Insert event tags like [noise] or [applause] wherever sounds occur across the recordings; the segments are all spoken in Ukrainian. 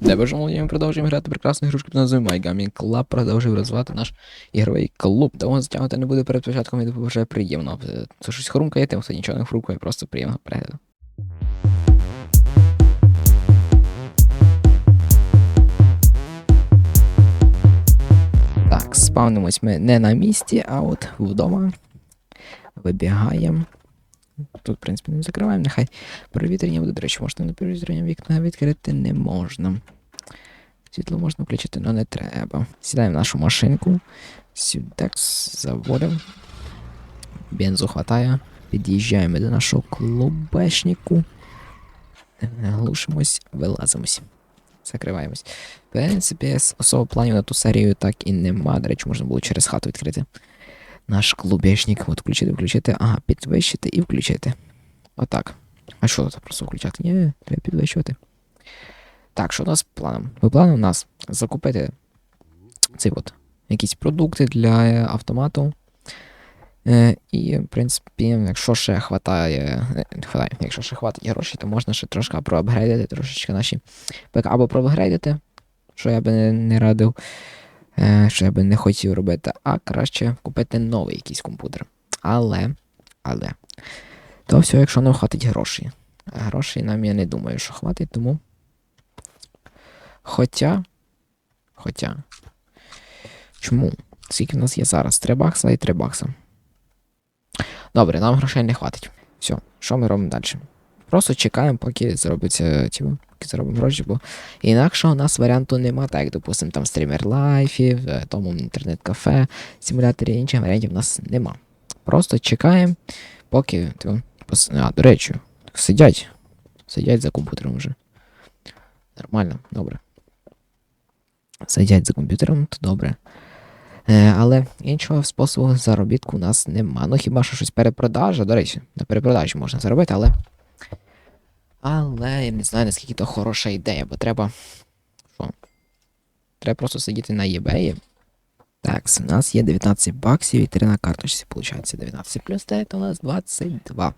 Де бажано, ми продовжуємо грати прекрасну ігрушку під назвою My Gaming Club. Продовжує розвивати наш ігровий клуб. Довго затягувати не буде перед початком, відео вже приємно. Це щось хрумкає, тим, хто нічого не хрумкає, просто приємного перегляду. Так, спавнимось ми не на місці, а от вдома. Вибігаємо. Тут, в принципі, не закриваємо, нехай провітрення буде. До речі, можна на провітрення вікна відкрити не можна. Світло можна включити, але не треба. Сідаємо в нашу машинку. Сюдекс заводимо. Бензу хватає. Під'їжджаємо до нашого клубешнику. Глушимось, вилазимось. Закриваємось. В принципі, особо планів на ту серію так і нема. До речі, можна було через хату відкрити. Наш клубешник. От включити, включити. Ага, підвищити і включити. Отак. А що тут просто включати? Ні, треба підвищувати. Так, що у нас планом? Ви планом у нас закупити цей от, якісь продукти для автомату. Е, і, в принципі, якщо ще хватає, е, хватає, якщо ще хватить грошей, то можна ще трошки проапгрейдити трошечки наші ПК або проапгрейдити, що я би не, радив, що я би не хотів робити, а краще купити новий якийсь комп'ютер. Але, але, то все, якщо не хватить грошей. Грошей нам я не думаю, що хватить, тому. Хоча. Хоча. Чому? Скільки в нас є зараз? 3 бакса і 3 бакса. Добре, нам грошей не хватить. Все, що ми робимо далі? Просто чекаємо, поки зробиться ті, поки заробимо гроші, бо інакше у нас варіанту нема, так як, допустимо, там стрімер лайфів, е, тому інтернет-кафе, симуляторі інших варіантів у нас нема. Просто чекаємо, поки. А, до речі, сидять. Сидять за комп'ютером вже. Нормально, добре. Сидять за комп'ютером, то добре. Е, але іншого способу заробітку у нас нема. Ну хіба що щось перепродажа, до речі, на перепродажі можна заробити, але. Але я не знаю, наскільки то хороша ідея, бо треба. Що? Треба просто сидіти на eBay. Так, у нас є 19 баксів і 3 на карточці, виходить. 19 плюс 9 у нас 22.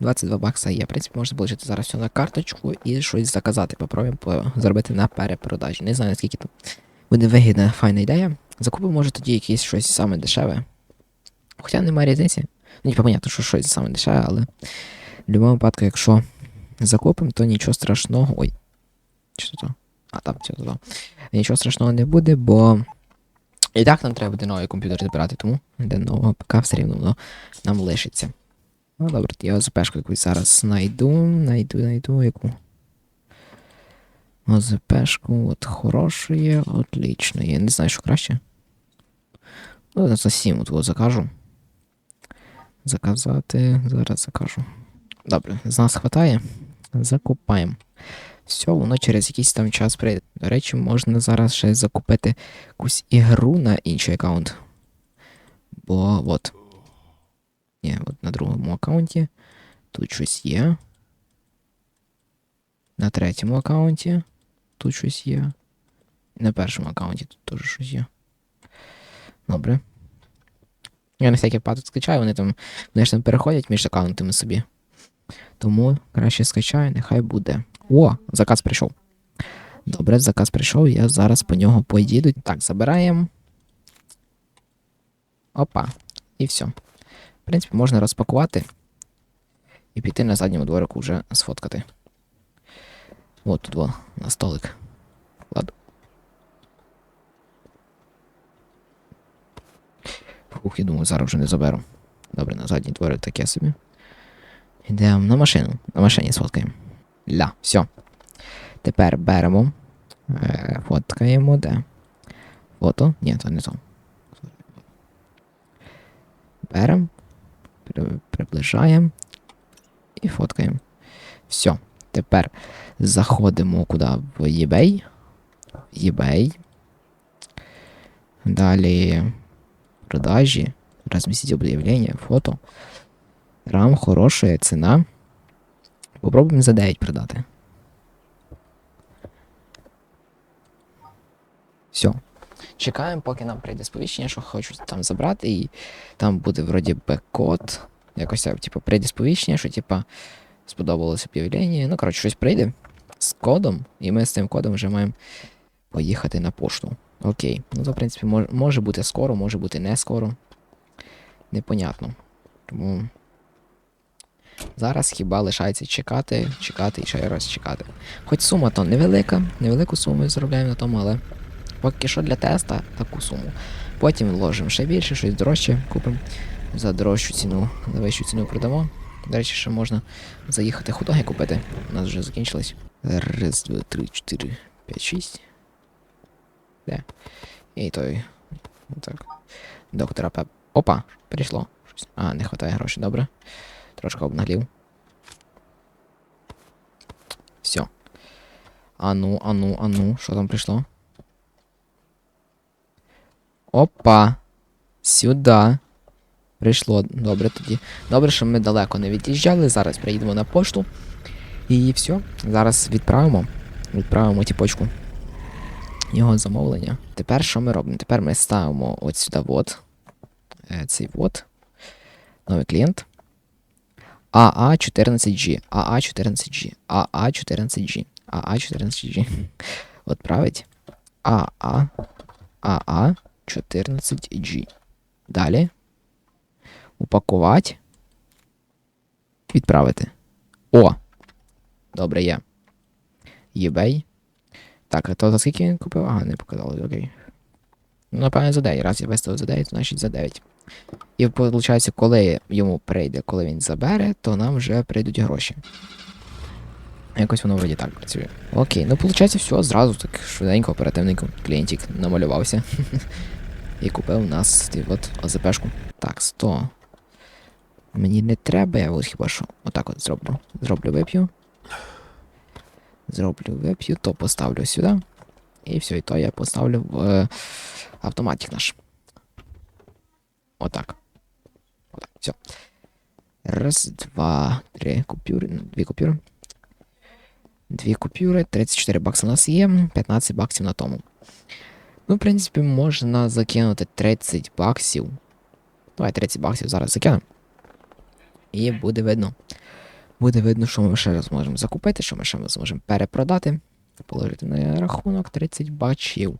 22 бакса є. В принципі, можна отримати зараз все на карточку і щось заказати. Попробуємо по- зробити на перепродажі. Не знаю, наскільки то буде вигідна, файна ідея. Закупимо, може, тоді якесь щось саме дешеве. Хоча немає різниці. Ну, типа, понятно, що щось саме дешеве, але в будь-якому випадку, якщо закупимо, то нічого страшного. Ой. Що то? А, там, все то. Нічого страшного не буде, бо. І так нам треба буде новий комп'ютер збирати, тому де нового ПК все рівно нам лишиться. Ну, добре, я ОЗПшку якусь зараз знайду, знайду, знайду яку. ОЗПшку, от хорошої, отлічної. Я не знаю, що краще. Ну, за 7 от закажу. Заказати. Зараз закажу. Добре, з нас хватає. Закупаємо. Все, воно через якийсь там час прийде. До речі, можна зараз ще закупити якусь ігру на інший аккаунт. Бо от. Ні, от на другому аккаунті. Тут щось є. На третьому аккаунті. Тут щось є. На першому аккаунті тут теж щось є. Добре. Я на всякий випадок скачаю, вони там вони ж там переходять між аккаунтами собі. Тому краще скачаю, нехай буде. О, заказ прийшов. Добре, заказ прийшов, я зараз по нього поїду. Так, забираємо. Опа. І все. В принципі, можна розпакувати і піти на задньому дворику вже сфоткати. От тут во, на столик. Ладно. Фух, я думаю, зараз вже не заберу. Добре, на задній дворик таке собі. Йдемо на машину. На машині сфоткаємо. Ля, все. Тепер беремо. Е, фоткаємо, де? Фото? Ні, то не то. Беремо. Приближаємо. І фоткаємо. Все. Тепер заходимо куди? В eBay. eBay. Далі продажі. Разместить объявление, фото. Рам хорошая ціна. Попробуємо за 9 продати. Все. Чекаємо, поки нам прийде сповіщення, що хочуть там забрати, і там буде вроді би код. Якось, типу, прийде сповіщення, що типа сподобалось об'явлення. Ну, коротше, щось прийде. з кодом, і ми з цим кодом вже маємо поїхати на пошту. Окей. Ну, то, в принципі, мож, може бути скоро, може бути не скоро. Непонятно. Тому. Зараз хіба лишається чекати, чекати і ще раз чекати. Хоч сума то невелика, невелику суму заробляємо на тому, але поки що для теста таку суму. Потім вложимо ще більше, щось дорожче купимо за дорожчу ціну, за вищу ціну продамо. До речі, ще можна заїхати худоги купити. У нас вже закінчились. Раз, два, три, чотири, п'ять, шість. Де? І той. Так. Доктора Пеп. Опа! Прийшло. А, не вистачає грошей, добре. Трошки обнаглів. Все. Ану, ану, ану, що там прийшло? Опа! Сюда. Прийшло. Добре тоді. Добре, що ми далеко не від'їжджали. Зараз приїдемо на пошту. І все. Зараз відправимо. Відправимо тіпочку. Його замовлення. Тепер що ми робимо? Тепер ми ставимо от сюди вот. Е, Цей вот. Новий клієнт. AA14G. AA14G. AA14G. AA14G. От править. AA. AA14G. Далі. Упакувати. Відправити. О! Добре, є. eBay. Так, а то за скільки він купив? Ага, не показали, окей. Ну, напевно, за 9. Раз я виставив за 9, значить за 9. І виходить, коли йому прийде, коли він забере, то нам вже прийдуть гроші. Якось воно вроді так працює. Окей, ну виходить, все, зразу так швиденько, оперативненько клієнтик намалювався. [laughs] І купив у нас от ОЗПшку. Так, 100. Мені не треба, я от хіба що. Отак от зроблю. Зроблю вип'ю. Зроблю вип'ю, то поставлю сюди. І все, і то я поставлю в е, автоматик наш. Отак. Отак, все. Раз, два, три купюри. ну, Дві купюри. Дві купюри, 34 бакси у нас є, 15 баксів на тому. Ну, в принципі, можна закинути 30 баксів. Давай 30 баксів зараз закинемо. І буде видно. Буде видно, що ми ще раз можемо закупити, що ми ще зможемо перепродати. Положити на рахунок 30 бачів.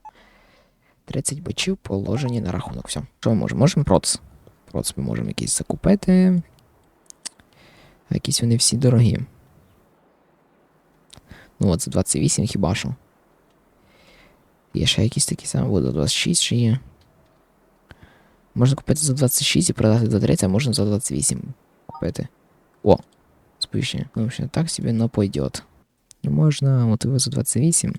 30 бачів положені на рахунок. Все. Що ми можемо? Можемо проц. Проц ми можемо якийсь закупити. Якісь вони всі дорогі. Ну от за 28 хіба що. Є ще якісь такі самі, за 26 ще є. Можна купити за 26 і продати за 30, а можна за 28 купити. О! Сповіщення. Ну, взагалі, так собі, но пойдет. Можна от його за 28.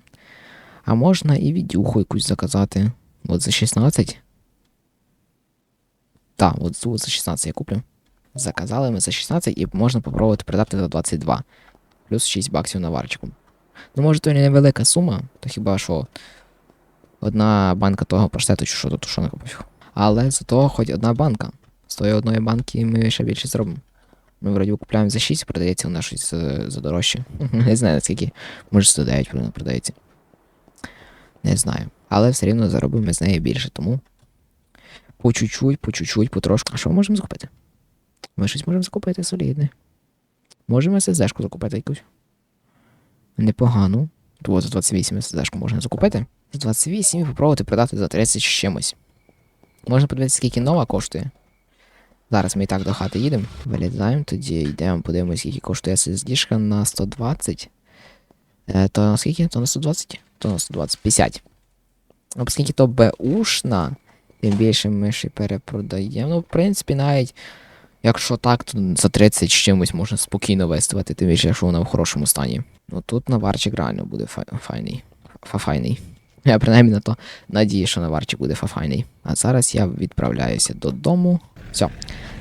А можна і відюху якусь заказати. От за 16. Так, от цю за 16 я куплю. Заказали ми за 16 і можна попробувати продати за 22. Плюс 6 баксів на варчику. Ну, може, то невелика сума, то хіба що одна банка того паштету, чи що тут що накопив. Але зато хоч одна банка. З тої одної банки ми ще більше зробимо. Ми вроді купляємо за 6, продається вона щось за, за дорожче. [laughs] Не знаю наскільки. Може 109 продається. Не знаю. Але все рівно заробимо з неї більше, тому. По чуть-чуть, по чуть-чуть, потрошку. А що ми можемо закупити? Ми щось можемо закупити солідне. Можемо SSD-шку закупити якусь. Непогано. Тут за 28 SSD-шку можна закупити. За 28 і попробувати продати за 30 з чимось. Можна подивитися, скільки нова коштує. Зараз ми і так до хати їдемо. Вилітаємо, тоді йдемо, подивимось, скільки коштує SSD на 120. Е, то на скільки? То на 120? То на 120. 50. Оскільки то Бушна, тим більше ми ще перепродаємо. Ну, в принципі, навіть якщо так, то за 30 з чимось можна спокійно виставити, тим більше, якщо вона в хорошому стані. Ну тут наварчик реально буде фа- файний. Фафайний. Я принаймні на то надію, що наварчик буде фафайний. А зараз я відправляюся додому. Все.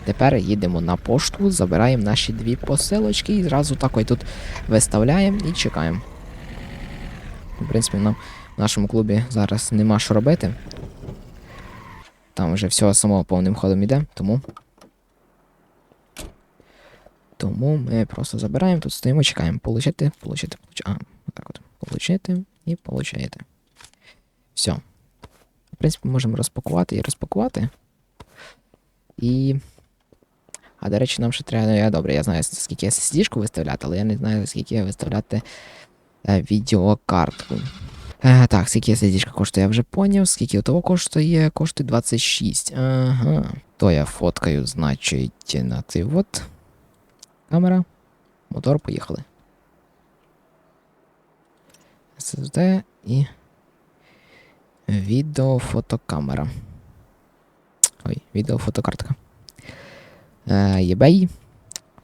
Тепер їдемо на пошту, забираємо наші дві посилочки і зразу так ось тут виставляємо і чекаємо. В принципі, нам в нашому клубі зараз нема що робити. Там вже все само повним ходом іде, тому. Тому ми просто забираємо, тут стоїмо, чекаємо. Получити, получити, получити. А, отак от. Получити і получаєте. Все. В принципі, можемо розпакувати і розпакувати. І. А до речі, нам ще треба. Ну, я добре, я знаю, скільки SSD-шку виставляти, але я не знаю, скільки виставляти е, відеокартку. Так, скільки SSD коштує, я вже поняв. Скільки того коштує? Коштує 26. Ага. То я фоткаю, значить, на цей от. Камера. Мотор, поїхали. SSD і. Відеофотокамера. Ой, відеофотокартка. Е, eBay.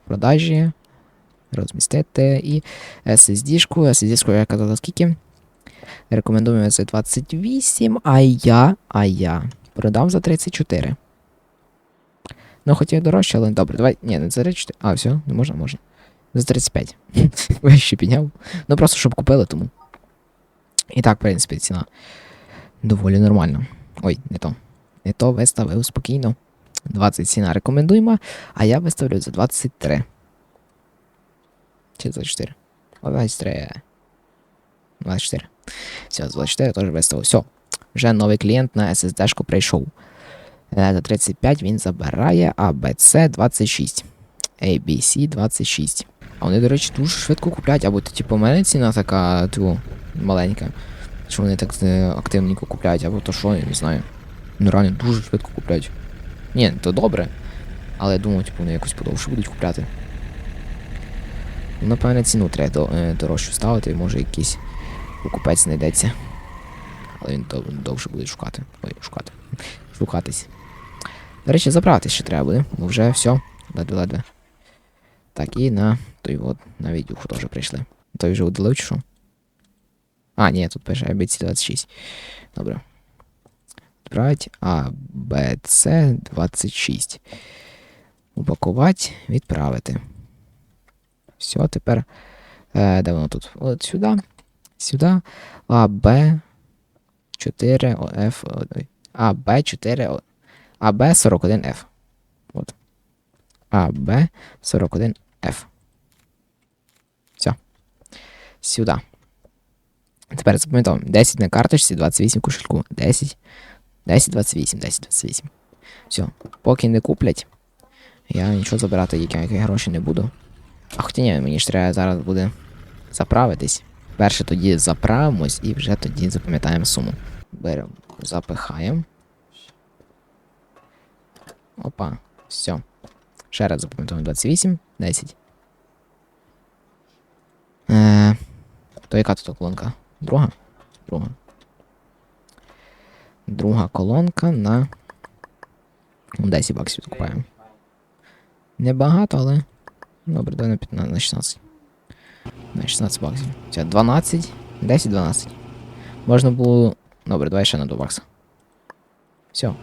Продажі. Розмістити і SSD-шку. SSD-шку я казав, скільки. Рекомендуємо за 28, а я, а я продав за 34. Ну, хотів дорожче, але добре, давай. Ні, не за 34. А, все, не можна, можна. За 35. Вище [laughs] підняв. Ну просто щоб купили, тому. І так, в принципі, ціна доволі нормальна. Ой, не то. Не то виставив спокійно. 20 ціна рекомендуємо, а я виставлю за 23. Чи 24? О, 23. 24. Все, з 24 теж виставив. Все. Вже новий клієнт на SSD-шку прийшов. За 35 він забирає ABC 26. ABC 26. А вони, до речі, дуже швидко купляють, або то, типу, у мене ціна така ту, маленька. Що вони так е, активненько купляють, або то що, я не знаю. Ну реально дуже швидко купляють. Ні, то добре. Але я думаю, типу, вони якось подовше будуть купляти. Напевне, ціну треба е, дорожчу ставити, може якийсь покупець знайдеться. Але він дов, довше буде шукати. Ой, шукати. Шукатись. До речі, забрати ще треба буде, бо вже все. Ледве-ледве. Так, і на той от, на відюху теж прийшли. Той вже удалив чи що? А, ні, тут пише ABC 26. Добре. Відправить А, Б, С 26. Упакувати, відправити. Все, тепер. Е, де воно тут? От сюди. Сюди. А, Б 4 О, Ф. А, Б 4 А, Б 41 Ф. От. А, Б 41 Ф. Все. Сюди. Тепер запам'ятовуємо. 10 на карточці, 28 в кошельку. 10. 10, 28, 10, 28. Все. Поки не куплять, я нічого забирати, які, які гроші не буду. А хоча ні, мені ж треба зараз буде заправитись. Перше тоді заправимось і вже тоді запам'ятаємо суму. Беремо, запихаємо. Опа, все. Ще раз запам'ятаємо 28, 10. Е, то яка тут колонка? Друга? Друга. Друга колонка на 10 баксів купаємо. Небагато, але. Добре, давай на 15, на 16. На 16 баксів. Це 12, 10, 12. Можна було. Добре, давай ще на 2 бакса. Все.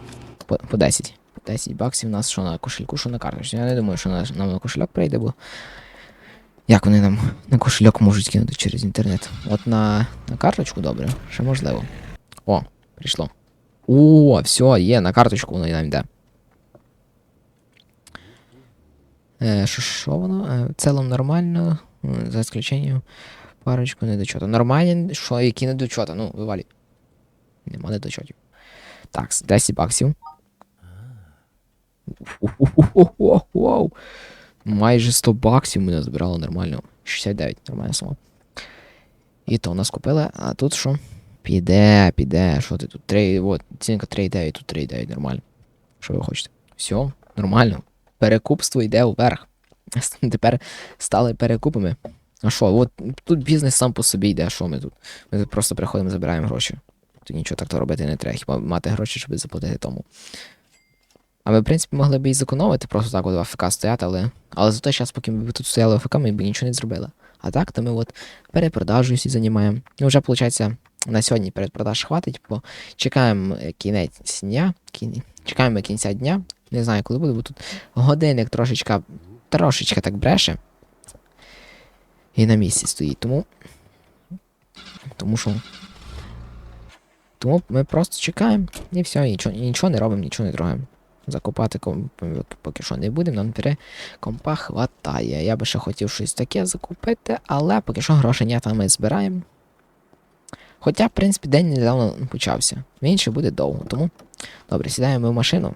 По, по 10. По 10 баксів у нас що на кошельку, що на карточці. Я не думаю, що на, нам на кошельок прийде, бо. Як вони нам на кошельок можуть кинути через інтернет? От на, на карточку добре, ще можливо. О, прийшло. О, все, є, на карточку воно нам йде. Е, що, що воно? Е, в цілому нормально. М, За исключенням парочку недочота. Нормальні, що, які недочота? Ну, вивалі. Нема недочотів. Так, 10 баксів. Вау. Майже 100 баксів ми назбирали нормально. 69, нормальна сума. І то у нас купили, а тут що? Піде, піде. Що ти тут? 3, от, цінка 3,9, тут 3,9, нормально. Що ви хочете? Все, нормально. Перекупство йде вверх. [laughs] Тепер стали перекупами. А що, от тут бізнес сам по собі йде, а що ми тут? Ми тут просто приходимо, забираємо гроші. Тут нічого так то робити не треба, хіба мати гроші, щоб заплатити тому. А ми, в принципі, могли б і зекономити, просто так от в АФК стояти, але. Але за той час, поки ми б тут стояли в АФК, ми б нічого не зробили. А так, то ми от перепродажу всі займаємо. Ну, вже, виходить, на сьогодні передпродаж хватить, бо чекаємо е, кінець дня. Кін... Чекаємо кінця дня. Не знаю, коли буде, бо тут годинник трошечка, трошечка так бреше. І на місці стоїть. Тому. Тому що. Тому ми просто чекаємо і все, нічого, нічого не робимо, нічого не трогаємо. Закупати комп, поки що не будемо, нам пере компа хватає. Я би ще хотів щось таке закупити, але поки що грошей ні, там ми збираємо. Хоча, в принципі, день недавно почався. Він ще буде довго, тому. Добре, сідаємо в машину.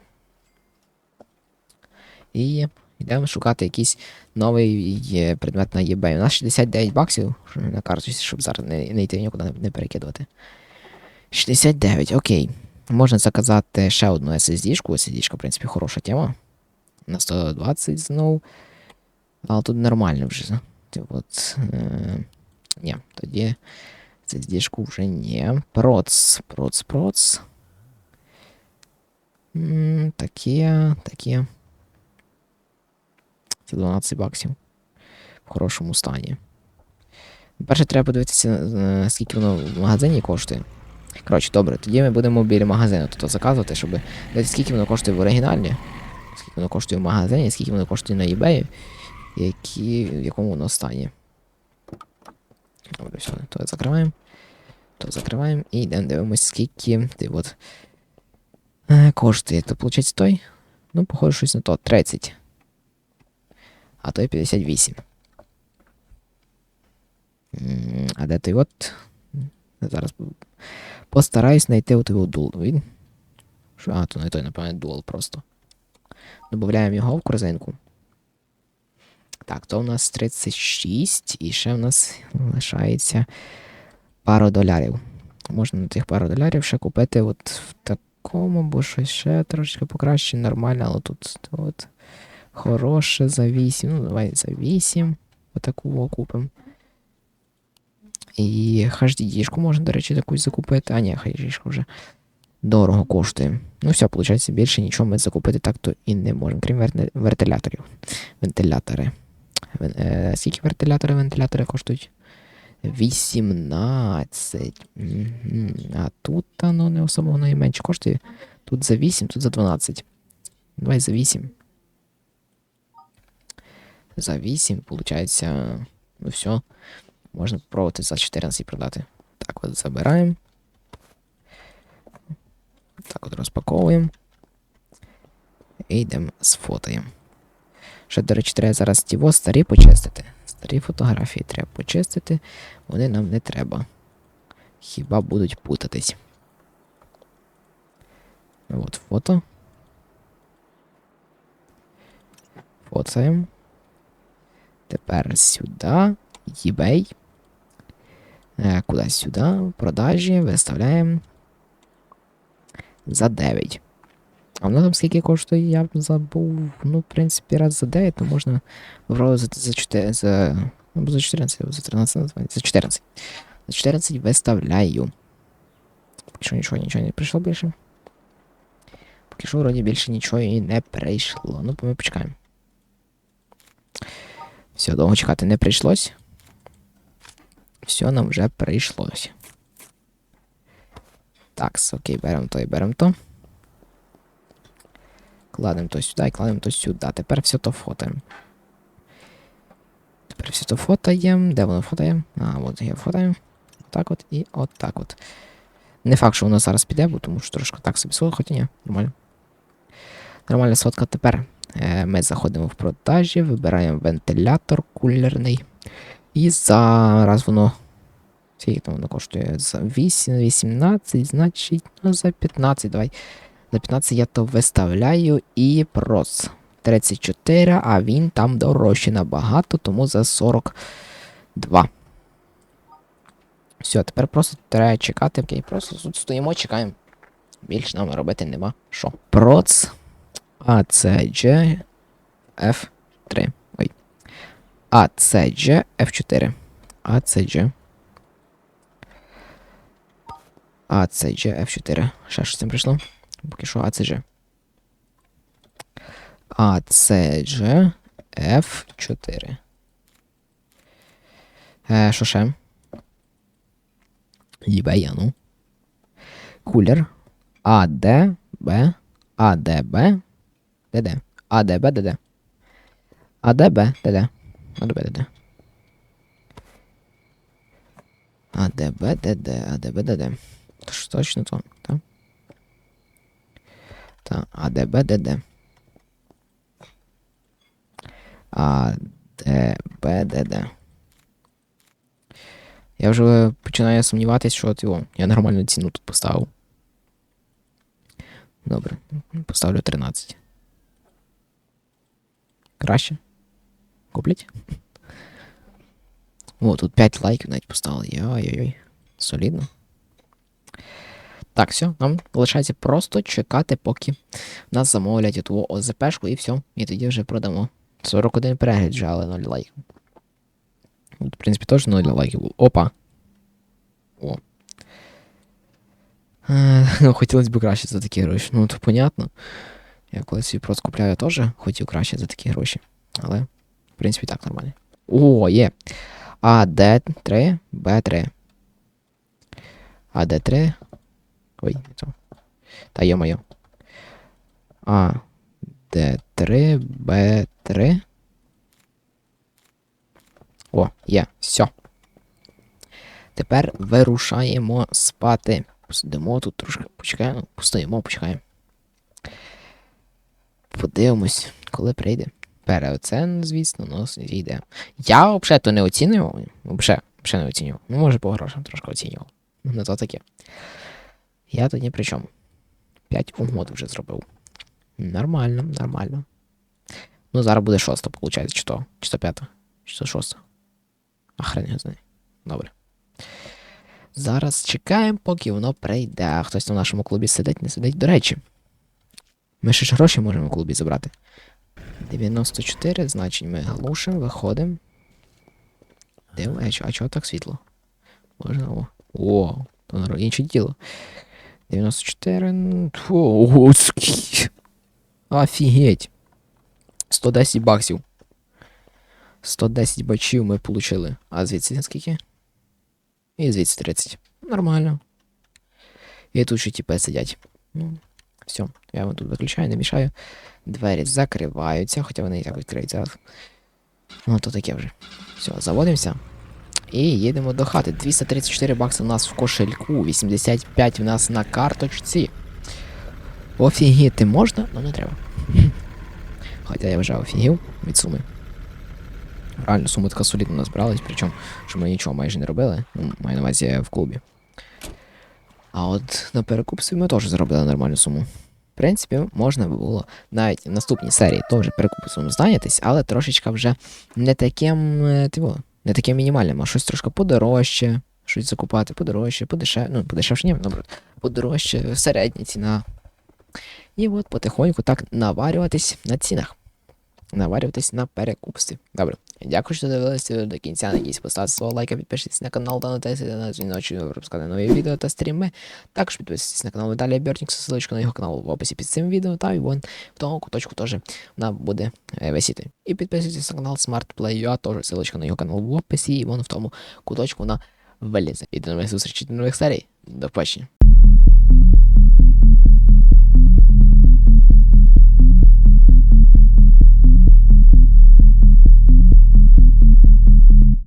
І Йдемо шукати якийсь новий предмет на eBay. У нас 69 баксів на карточці, щоб зараз не, не йти нікуди не, перекидувати. 69, окей. Можна заказати ще одну SSD-шку. SSD-шка, в принципі, хороша тема. На 120 знов. Але тут нормально вже. Ти От, е, ні, тоді SSD-шку вже ні. Проц, проц, проц. М, Таке, таке. Це 12 баксів. В хорошому стані. Перше треба подивитися, е, скільки воно в магазині коштує. Коротше, добре, тоді ми будемо біля магазину тут заказувати, щоб дивитися, скільки воно коштує в оригіналі, скільки воно коштує в магазині, скільки воно коштує на eBay, які, в якому воно стані. Добре, все, то закриваємо. То закриваємо і йдемо дивимось, скільки ти от, е, коштує. То виходить той? Ну, походу, щось на то. 30. А той 58. А де той от? Зараз постараюсь знайти от його дул. Що? А, то не той, напевно, дуал просто. Добавляємо його в корзинку. Так, то у нас 36, і ще в нас лишається пару долярів. Можна на тих пару долярів ще купити от в такому, бо щось ще трошки покраще, нормально, але тут от хороше за 8. Ну, давай за 8. Отаку купимо. І HDD-шку можна, до речі, якусь закупити. А ні, HDD-шка вже дорого коштує. Ну все, виходить, більше нічого ми закупити так-то і не можемо, крім вентиляторів. Вентилятори. Вен- е, скільки вентилятори вентилятори коштують? 18. Мгм. А тут ну, не особо воно і менше коштує. Тут за 8, тут за 12. Давай за 8. За 8, виходить, ну все. Можна попробувати за 14 продати. Так от забираємо. Так от розпаковуємо. І йдемо сфотаємо. Ще, до речі, треба зараз ті старі почистити. Старі фотографії треба почистити, вони нам не треба. Хіба будуть путатись. От фото. Фоцаємо. Тепер сюди. eBay. Е, кудись сюди. Продажі. Виставляємо. За 9. А воно там скільки коштує, я б забув. Ну, в принципі, раз за 9, то можна попробувати за, за 4. За, ну, або за 14, або за 13, називається. За 14. За 14 виставляю. Поки що нічого, нічого не прийшло більше. Поки що, вроді, більше нічого і не прийшло. Ну, ми почекаємо. Все, довго чекати не прийшлось. Все нам вже прийшлось. Так, окей, беремо то і беремо то. Кладемо то сюди і кладемо то сюди. Тепер все то фотаємо. Тепер все то фотаємо. Де воно фотаємо? А, от я фотаємо. Отак от і отак от. Не факт, що воно зараз піде, бо тому що трошки так собі сфотка, хоча ні, нормально. Нормальна сфотка тепер. Е, ми заходимо в продажі, вибираємо вентилятор кулерний. І зараз воно. Скільки там воно коштує? За 8, 18, значить, ну за 15, давай. За 15 я то виставляю і прос. 34, а він там дорожче набагато, тому за 42. Все, тепер просто треба чекати. Окей, просто тут стоїмо, чекаємо. Більше нам робити нема. Що? Проц ACG F3. Ой. ACG F4. ACG. ACG F4. Ще щось там прийшло. Поки що ACG. ACG F4. Е, що ще? eBay, ну. Кулер. ADB. ADB. ДД. ADB, ДД. ADB, ДД. ADB, ДД. АДБ, ДД, АДБ, ДД. Точно то, так? Та, АДБ, ДД. АДБ, ДД. Я вже починаю сумніватися, що от його, я нормальну ціну тут поставив. Добре, поставлю 13. Краще? Куплять? О, тут 5 лайків навіть поставили. Йой-йой. Солідно. Так, все, нам лишається просто чекати, поки нас замовлять ту ОЗПшку і все. І тоді вже продамо. 41 перегляд вже, але 0 лайків. В принципі, теж 0 лайків. Опа. О. Е, [laughs] хотілося б краще за такі гроші. Ну, то понятно. Я коли свій просто купляю, теж хотів краще за такі гроші. Але, в принципі, так нормально. О, є. А, Д3, Б3. А, Д3. Ой, то. Та йо-моє. А, Д3, Б3. О, є, все. Тепер вирушаємо спати. Посидимо тут трошки, почекаємо, постоїмо, почекаємо. Подивимось, коли прийде. Переоцен, звісно, нас зійде. Я взагалі то не оцінював. Взагалі, не оцінював. Ну, може, по грошам трошки оцінював. Ну, не то таке. Я ні при чому. 5 угод вже зробив. Нормально, нормально. Ну, зараз буде шоста, виходить, чи то, чи то п'ята, чи то шоста. А хрен його знає. Добре. Зараз чекаємо, поки воно прийде. Хтось на нашому клубі сидить, не сидить. До речі, ми ще ж гроші можемо в клубі забрати. 94, значить ми глушимо, виходимо. Дивимо, а чого, так світло? Можна. О, о то інше діло. 94. ну, Фу. Офігеть. 110 баксів. 110 бачів ми получили. А звідси скільки? І звідси 30. Нормально. І тут ще тіпи сидять. Ну, все, я вам тут виключаю, не мішаю. Двері закриваються, хоча вони і так відкриються. Ну, то таке вже. Все, заводимося. І їдемо до хати. 234 бакси у нас в кошельку, 85 в нас на карточці. Офігіти можна, але не треба. [laughs] Хоча я вже офігів від суми. Реально, сума така солідно назбиралась, причому, що ми нічого майже не робили. Ну, маю на увазі в клубі. А от на перекупстві ми теж заробили нормальну суму. В принципі, можна би було навіть в наступній серії теж перекупством зайнятись, але трошечка вже не таким, е, типу, не таким мінімальним, а щось трошки подорожче, щось закупати подорожче, подешевше, ну, подешевше, ні, наоборот, подорожче, середня ціна. І от потихоньку так наварюватись на цінах. Наварюватись на перекупстві. Добре. Дякую, що дивилися до кінця. Надіюсь, поставте свого лайка, підпишіться на канал та натисніть на дзвіночок, щоб пропускати нові відео та стріми. Також підписуйтесь на канал Віталія Бертнікса, ссылочка на його канал в описі під цим відео, та й вон в тому куточку теж вона буде е, висіти. І підписуйтесь на канал Smart Play.ua, теж ссылочка на його канал в описі, і вон в тому куточку вона вилізе. І до нових зустрічей, до нових серій. До побачення.